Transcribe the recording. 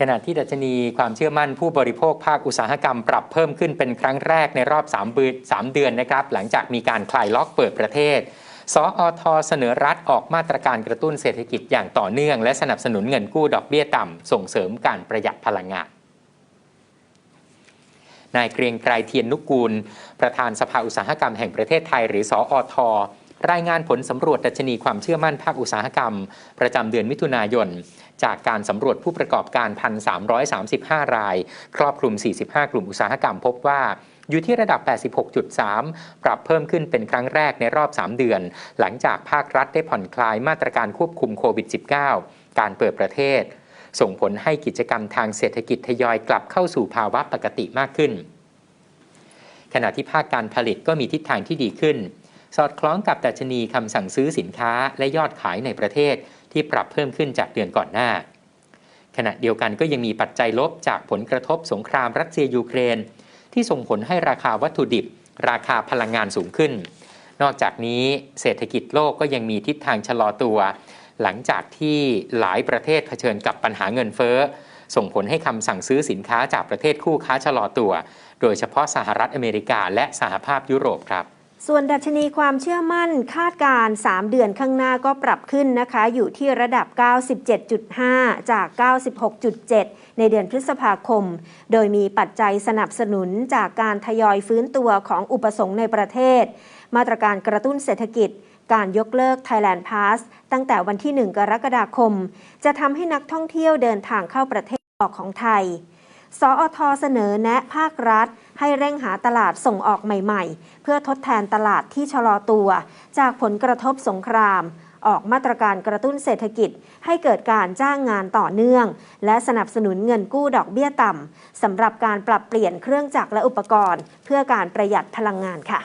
ขณะที่ดัชนีความเชื่อมั่นผู้บริโภคภาคอุตสาหกรรมปรับเพิ่มขึ้นเป็นครั้งแรกในรอบ3เดือน3เดือนนะครับ หลังจากมีการคลายล็อกเปิดประเทศสอทเสนอรัฐออกมาตรการกระตุ้นเศรษฐกิจอย่างต่อเนื่อง และสนับสนุนเงินกู้ดอกเบี้ยต่ำส่งเสริมการประหยัดพลังงานนายเกรียงไกรเทียนนุกูล ประธานสภาอุตสาหกรรมแห่งประเทศไทย หรือสออท รายงานผลสำรวจดัชนีความเชื่อมั่นภาคอุตสาหกรรม ประจำเดือนมิถุนายน จากการสำรวจผู้ประกอบการ 1,335 ราย ครอบคลุม 45 กลุ่มอุตสาหกรรมพบว่าอยู่ที่ระดับ 86.3 ปรับเพิ่มขึ้นเป็นครั้งแรกในรอบ 3 เดือน หลังจากภาครัฐได้ผ่อนคลายมาตรการควบคุมโควิด -19 การเปิดประเทศ ส่งผลให้กิจกรรมทางเศรษฐกิจทยอยกลับเข้าสู่ภาวะปกติมากขึ้น ขณะที่ภาคการผลิตก็มีทิศทางที่ดีขึ้น สอดคล้องกับดัชนีคำสั่งซื้อสินค้าและยอดขายในประเทศที่ปรับเพิ่มขึ้นจากเดือนก่อนหน้า ขณะเดียวกันก็ยังมีปัจจัยลบจากผลกระทบสงครามรัสเซียยูเครน ที่ส่งผลให้ราคาวัตถุดิบ ราคาพลังงานสูงขึ้น นอกจากนี้เศรษฐกิจโลกก็ยังมีทิศทางชะลอตัว หลังจากที่หลายประเทศเผชิญกับปัญหาเงินเฟ้อส่งผลให้คำสั่งซื้อสินค้าจากประเทศคู่ค้าชะลอตัว โดยเฉพาะสหรัฐอเมริกาและสหภาพยุโรปครับ ส่วนดัชนีความเชื่อมั่นคาดการ 3 เดือนข้างหน้าก็ปรับขึ้นนะคะ อยู่ที่ระดับ 97.5 จาก 96.7 ในเดือนพฤษภาคม โดยมีปัจจัยสนับสนุนจากการทยอยฟื้นตัวของอุปสงค์ในประเทศ มาตรการกระตุ้นเศรษฐกิจ การยกเลิก Thailand Pass ตั้งแต่วันที่ 1 กรกฎาคม จะทำให้นักท่องเที่ยวเดินทางเข้าประเทศออกของไทย สอทเสนอแนะภาครัฐ ให้เร่งหาตลาดส่งออกใหม่ๆ เพื่อทดแทนตลาดที่ชะลอตัว จากผลกระทบสงคราม ออกมาตรการกระตุ้นเศรษฐกิจ ให้เกิดการจ้างงานต่อเนื่อง และสนับสนุนเงินกู้ดอกเบี้ยต่ำสำหรับการปรับเปลี่ยนเครื่องจักรและอุปกรณ์ เพื่อการประหยัดพลังงานค่ะ